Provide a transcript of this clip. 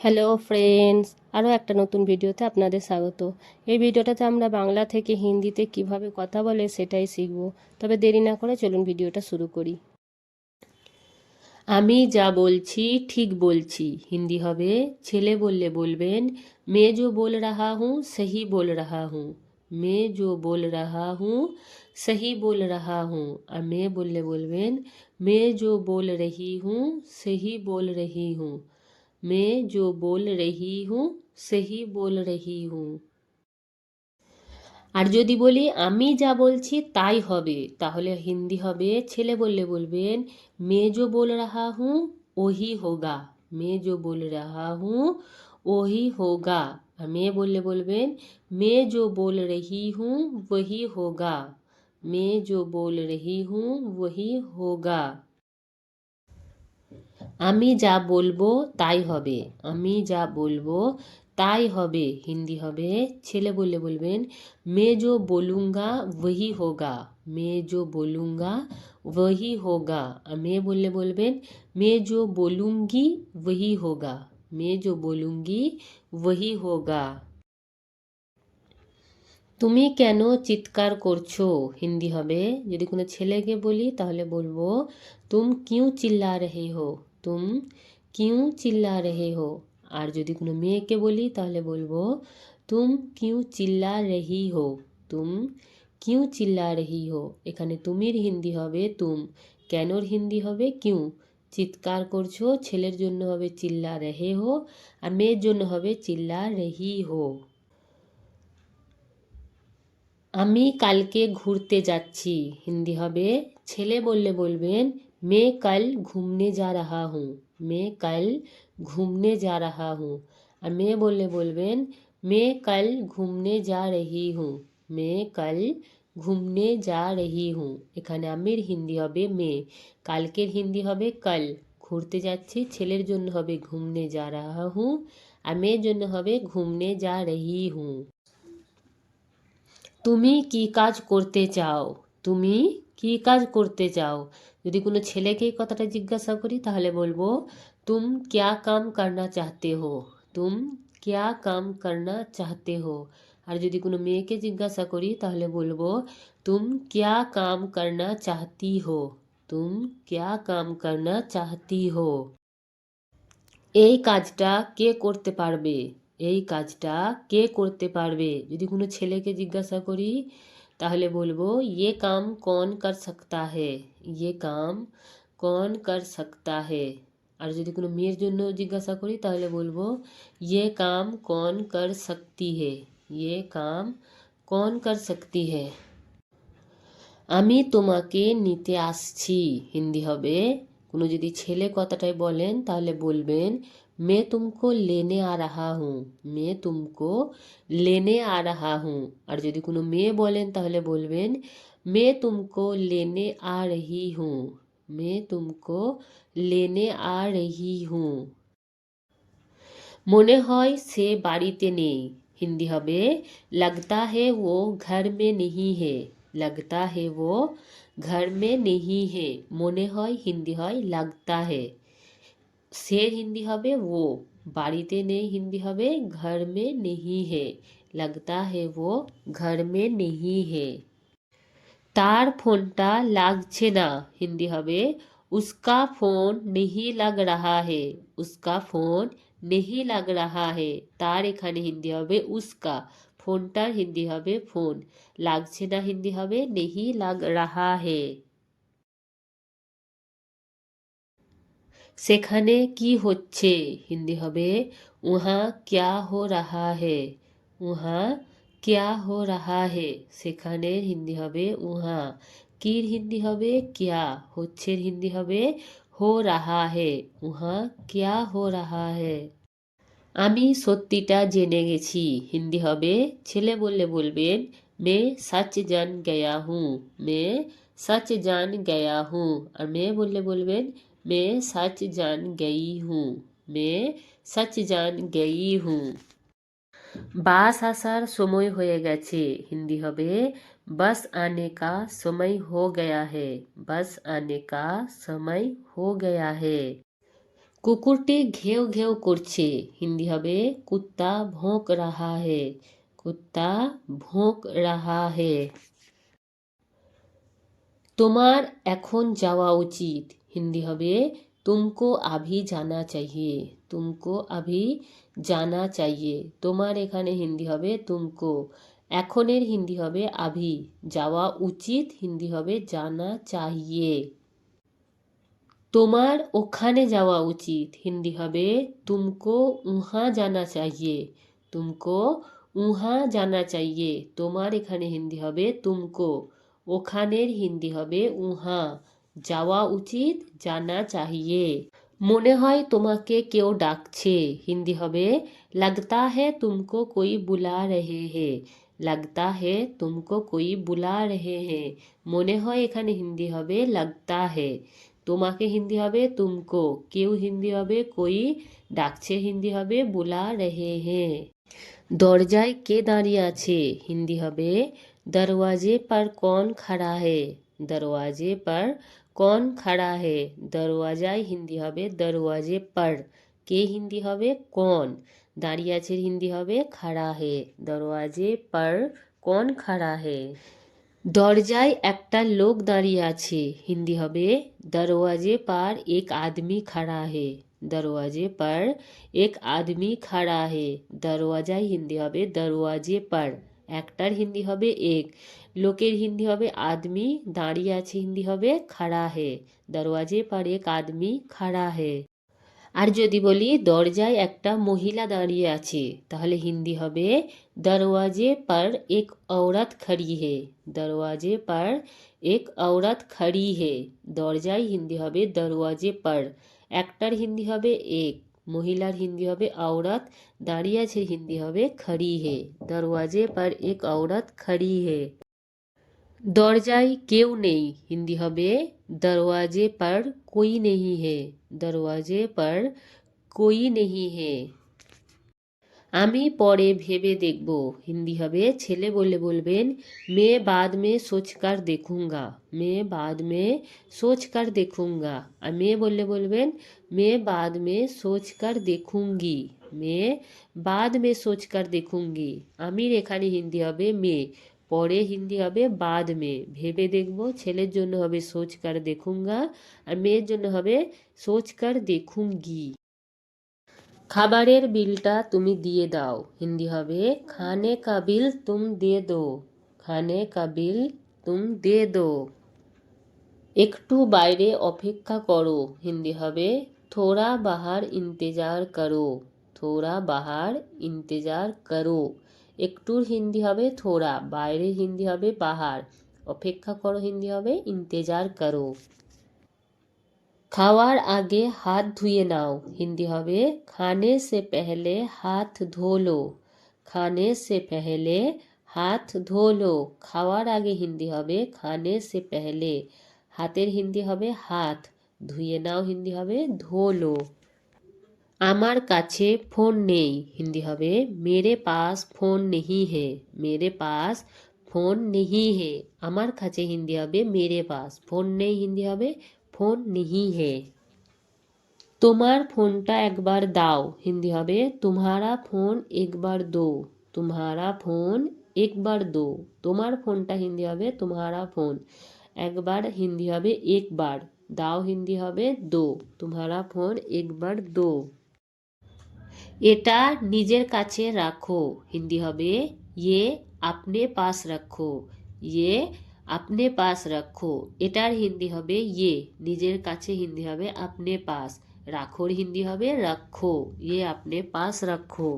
Hello friends আরও একটা নতুন ভিডিওতে আপনাদের স্বাগত। এই ভিডিওটাতে আমরা বাংলা থেকে হিন্দিতে কীভাবে কথা বলে সেটাই শিখব। তবে দেরি না করে চলুন ভিডিওটা শুরু করি। আমি যা বলছি ঠিক বলছি। হিন্দি হবে, ছেলে বললে বলবেন মে জো বল রাহা হুঁ, সহি বল রাহা হুঁ। মে জো বল রাহা হুঁ, সহি বল রাহা হুঁ। আর মেয়ে বললে বলবেন মে জো বল রহি হুঁ, সহি বল রহি হুঁ। मैं जो बोल रही हूँ सही बोल रही हूँ আর যদি বলি আমি যা বলছি তাই হবে তাহলে হিন্দি হবে ছেলে বললে বলবেন मैं जो बोल रहा हूँ वही होगा मैं जो बोल रहा हूँ वही होगा আর মেয়ে বললে বলবেন मैं जो बोल रही हूँ वही होगा मैं जो बोल रही हूँ वही होगा আমি যা বলব তাই হবে। আমি যা বলব তাই হবে। হিন্দি হবে। ছেলে বললে বলবেন, মে যো বলুঙ্গা ওহি হোগা। মে যো বলুঙ্গা ওহি হোগা। মেয়ে বললে বলবেন, মে যো বলুঙ্গি ওহি হোগা। মে যো বলুঙ্গি ওহি হোগা। তুমি কেন চিৎকার করছ? হিন্দি হবে। যদি কোনো ছেলেকে বলি তাহলে বলব তুম কিউ চিল্লা রহে হো তুম কিউ চিল্লা রহে হো আর যদি কোনো মেয়েকে বলি, তাহলে বলব, তুম কিউ চিল্লা রহি হো? তুম কিউ চিল্লা রহি হো? এখানে তুমির হিন্দি হবে তুম। কেনর হিন্দি হবে কিউ? চিৎকার করছ, ছেলের জন্য হবে চিল্লা রহে হো, আর মেয়ের জন্য হবে চিল্লা রহি হো। আমি কালকে ঘুরতে যাচ্ছি। হিন্দি হবে, ছেলে বললে বলবেন मैं कल घूमने जा रहा हूँ मैं कल घूमने जा रहा हूँ আর মেয়ে বললে বলবেন मैं कल घूमने जा रही हूँ मैं कल ঘুমনে যা রহি হুঁ এখানে আমির হিন্দি হবে মেয়ে কালকের হিন্দি হবে কাল ঘুরতে যাচ্ছি ছেলের জন্য হবে ঘুমনে যা রাহা হুঁ আর মেয়ের জন্য হবে ঘুমনে যা রহি হুঁ তুমি কি কাজ করতে চাও তুমি কি কাজ করতে চাও? যদি কোনো ছেলেকে এই কথাটা জিজ্ঞাসা করি, তাহলে বলব, তুম ক্যা কাম করনা চাহতে হো? তুম ক্যা কাম করনা চাহতে হো? আর যদি কোনো মেয়েকে জিজ্ঞাসা করি, তাহলে বলব, তুম ক্যা কাম করনা চাহতি হো? তুম ক্যা কাম করনা চাহতি হো? এই কাজটা কে করতে পারবে? এই কাজটা কে করতে পারবে? যদি কোনো ছেলেকে জিজ্ঞাসা করি তাহলে বলব ইয়ে কাম কন কর সকতা হে ইয়ে কাম কন কর সকতা হে আর যদি কোনো মেয়ের জন্য জিজ্ঞাসা করি, তাহলে বলব ইয়ে কাম কন কর সকতি হে ইয়ে কাম কন কর সকতি হে আমি তোমাকে নিতে আসছি। হিন্দি হবে। কোনো যদি ছেলে কথাটাই বলেন, তাহলে বলবেন मैं तुमको लेने आ रहा हूँ मैं तुमको लेने आ रहा हूँ আর যদি কোনো মেয়ে বলেন তাহলে বলবেন मैं तुमको लेने आ रही हूँ मैं तुमको लेने आ रही हूँ মনে হয় সে বাড়িতে নেই হিন্দি হবে लगता है वो घर में नहीं है लगता है वो घर में नहीं है মনে হয় হিন্দি হয় লাগতা है সে হিন্দি হবে ও বাড়িতে নেই হিন্দি হবে ঘর মে নেহি হে লাগতা হে ও ঘর মে নেহি হে তার ফোনটা লাগছে না হিন্দি হবে उसका फोन नहीं लग रहा है उसका फोन नहीं लग रहा है তার এখানে হিন্দি হবে উস্কা ফোনটার হিন্দি হবে ফোন লাগছে না হিন্দি হবে নেহি লাগ রাহা হে সেখানে কি হচ্ছে হিন্দি হবে উহা ক্যা হো রাহা হে উহা ক্যা হো রাহা হে সেখানে হিন্দি হবে উহা কির হিন্দি হবে ক্যা হচ্ছের হিন্দি হবে হো রাহা হে উহা ক্যা হো রাহা হে আমি সত্যিটা জেনে গেছি হিন্দি হবে ছেলে বললে বলবেন মে সচ জান গয়া হুঁ মে সচ জান গয়া হুঁ আর মেয়ে বললে বলবেন मैं सच जान गई हूँ मैं সচ জান গেই হুঁ বাস আসার সময় হয়ে গেছে হিন্দি হবে बस आने का समय हो गया है बस आने का समय हो गया है কুকুরটি ঘেউ ঘেউ করছে হিন্দি হবে কুত্তা ভোঁক রাহা হে কুত্তা ভোঁক রাহা হে তোমার এখন যাওয়া উচিত হিন্দি হবে তুমকো আভি জানা চাইয়ে, তুমকো আভি জানা চাইয়ে। তোমার এখানে হিন্দি হবে তুমকো। এখনের হিন্দি হবে আভি। যাওয়া উচিত হিন্দি হবে জানা চাইয়ে। তোমার ওখানে যাওয়া উচিত হিন্দি হবে তুমকো উহা জানা চাইয়ে। তুমকো উহা জানা চাইয়ে। তোমার এখানে হিন্দি হবে তুমকো। ওখানের হিন্দি হবে উহা। যাওয়া উচিত, জানা চাহিয়ে। মনে হয় তোমাকে কেউ ডাকছে। হিন্দি হবে, লাগতা হে তুমকো কই বুলা রেহে হে, লাগতা হে তুমকো কই বুলা রেহে হে। মনে হয় এখানে হিন্দি হবে, লাগতা হে। তোমাকে হিন্দি হবে, তুমকো। কেউ হিন্দি হবে, কই? ডাকছে, হিন্দি হবে, বুলা রেহে হে। দরজায় কে দাঁড়িয়ে আছে? হিন্দি হবে, দরওয়াজে পার কন খাড়া হে। দরওয়াজে পর কোন খাড়া হে দরওয়াজায় হিন্দি হবে দরওয়াজে পর কে হিন্দি হবে কোন দাঁড়িয়ে আছে হিন্দি হবে খাড়া হে দরওয়াজে পর কোন খাড়া হে দরজায় একটা লোক দাঁড়িয়ে আছে হিন্দি হবে দরওয়াজে পার এক আদমি খাড়া হে দরওয়াজে পর এক আদমি খাড়া হে দরওয়াজায় হিন্দি হবে দরওয়াজে পর একটার হিন্দি হবে এক লোকের হিন্দি হবে আদমি, দাঁড়িয়ে আছে হিন্দি হবে খাড়া হে, দরওয়াজে পার এক আদমি খাড়া হে। আর যদি বলি দরজায় একটা মহিলা দাঁড়িয়ে আছে, তাহলে হিন্দি হবে দরওয়াজে পর এক ঔরত খড়ি হে, দরওয়াজে পর এক ঔরত খড়ি হে, দরজায় হিন্দি হবে দরওয়াজে পর একটার হিন্দি হবে এক, মহিলার হিন্দি হবে ঔরত, দাঁড়িয়ে আছে হিন্দি হবে খড়ি হে, দরওয়াজে পর এক ঔরত খড়ি হে। দরজায় কেউ নেই হিন্দি হবে দরওয়াজে পর কোই নেহি হে দরওয়াজে পর কোই নেহি হে আমি পরে ভেবে দেখব হিন্দি হবে ছেলে বললে বলবেন মে বাদ মে সোচকার দেখুঙ্গা মে বাদ মে সোচকার দেখুঙ্গা আর মেয়ে বললে বলবেন মে বাদ মে সোচকার দেখুঙ্গি মে বাদ মে সোচকার দেখুঙ্গি আমির এখানে হিন্দি হবে মে পরে হিন্দি হবে বাদ মে। ভেবে দেখব, ছেলের জন্য হবে সোচকার দেখুঙ্গা আর মেয়ের জন্য হবে সোচকার দেখুঙ্গি। খাবারের বিলটা তুমি দিয়ে দাও। হিন্দি হবে, খানে কা বিল তুম দে দো। খানে কা বিল তুম দে দো। একটু বাইরে অপেক্ষা করো। হিন্দি হবে, থোড়া বাহার ইন্তেজার করো। থোড়া বাহার ইন্তেজার করো। একটুর হিন্দি হবে থোড়া বাইরের হিন্দি হবে বাহার অপেক্ষা করো হিন্দি হবে ইন্তেজার করো খাওয়ার আগে হাত ধুয়ে নাও হিন্দি হবে খানে সে পেহলে হাত ধোলো খানে সে পেহলে হাত ধোলো খাওয়ার আগে হিন্দি হবে খানে সে পেহলে হাতের হিন্দি হবে হাত ধুয়ে নাও হিন্দি হবে ধোলো আমার কাছে ফোন নেই হিন্দি হবে মেরে পাস ফোন নেহি হে মেরে পাস ফোন নেহি হে আমার কাছে হিন্দি হবে মেরে পাস ফোন নেই হিন্দি হবে ফোন নেহি হে তোমার ফোনটা একবার দাও হিন্দি হবে तुम्हारा ফোন একবার দো तुम्हारा ফোন একবার দো তোমার ফোনটা হিন্দি হবে तुम्हारा ফোন একবার হিন্দি হবে একবার দাও হিন্দি হবে দো तुम्हारा ফোন একবার দো এটা নিজের কাছে রাখো হিন্দি হবে ইয়ে আপনে পাস রাখো ইয়ে আপনে পাস রাখো এটার হিন্দি হবে ইয়ে নিজের কাছে হিন্দি হবে আপনে পাস রাখোর হিন্দি হবে রাখো ইয়ে আপনে পাস রাখো